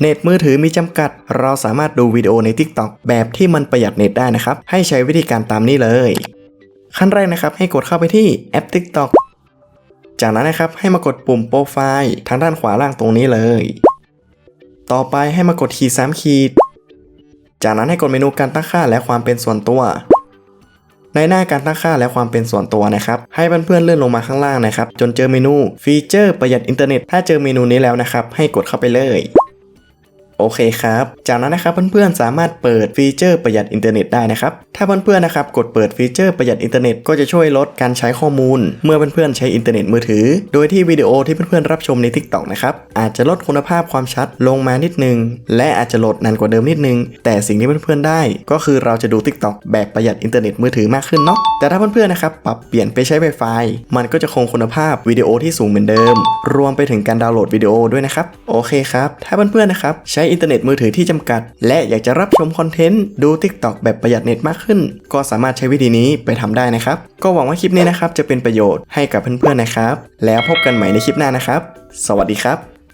เน็ตมือถือมีจำกัด เราสามารถดูวิดีโอใน TikTok แบบที่มันประหยัดเน็ตได้นะครับ ให้ใช้วิธีการตามนี้เลย ขั้นแรกนะครับ ให้กดเข้าไปที่แอป TikTok จากนั้นนะครับให้มากดปุ่มโปรไฟล์ทางด้านขวาล่างตรงนี้เลย ต่อไปให้มากดขีด3ขีด จากนั้นให้กดเมนูการตั้งค่าและความเป็นส่วนตัว ในหน้าการตั้งค่าและความเป็นส่วนตัวนะครับ ให้เพื่อนๆเลื่อนลงมาข้างล่างนะครับ จนเจอเมนูฟีเจอร์ประหยัดอินเทอร์เน็ต ถ้าเจอเมนูนี้แล้วนะครับ ให้กดเข้าไปเลย โอเคครับ จากนั้นนะครับเพื่อนๆสามารถเปิดฟีเจอร์ประหยัดอินเทอร์เน็ตได้นะครับ ถ้าเพื่อนๆนะครับกดเปิดฟีเจอร์ประหยัดอินเทอร์เน็ตก็จะช่วยลดการใช้ข้อมูล เมื่อเพื่อนๆใช้อินเทอร์เน็ตมือถือ โดยที่วิดีโอที่เพื่อนๆรับชมใน TikTok นะครับอาจจะลดคุณภาพความชัดลงมานิดนึง และอาจจะโหลดนานกว่าเดิมนิดนึง แต่สิ่งที่เพื่อนๆได้ ก็คือเราจะดู TikTok แบบประหยัดอินเทอร์เน็ตมือถือมากขึ้นเนาะ แต่ถ้าเพื่อนๆนะครับปรับเปลี่ยนไปใช้ Wi-Fi มันก็จะคงคุณภาพวิดีโอที่สูงเหมือนเดิม รวมไปถึงการดาวน์โหลดวิดีโอด้วยนะครับ โอเคครับ ถ้าเพื่อนๆนะครับใช้อินเทอร์เน็ตมือถือที่จำกัด และอยากจะรับชมคอนเทนต์ดู TikTok แบบประหยัดเน็ตมากขึ้น ก็สามารถใช้วิธีนี้ไปทำได้นะครับ ก็หวังว่าคลิปนี้นะครับจะเป็นประโยชน์ให้กับเพื่อนๆนะครับ แล้วพบกันใหม่ในคลิปหน้านะครับ สวัสดีครับ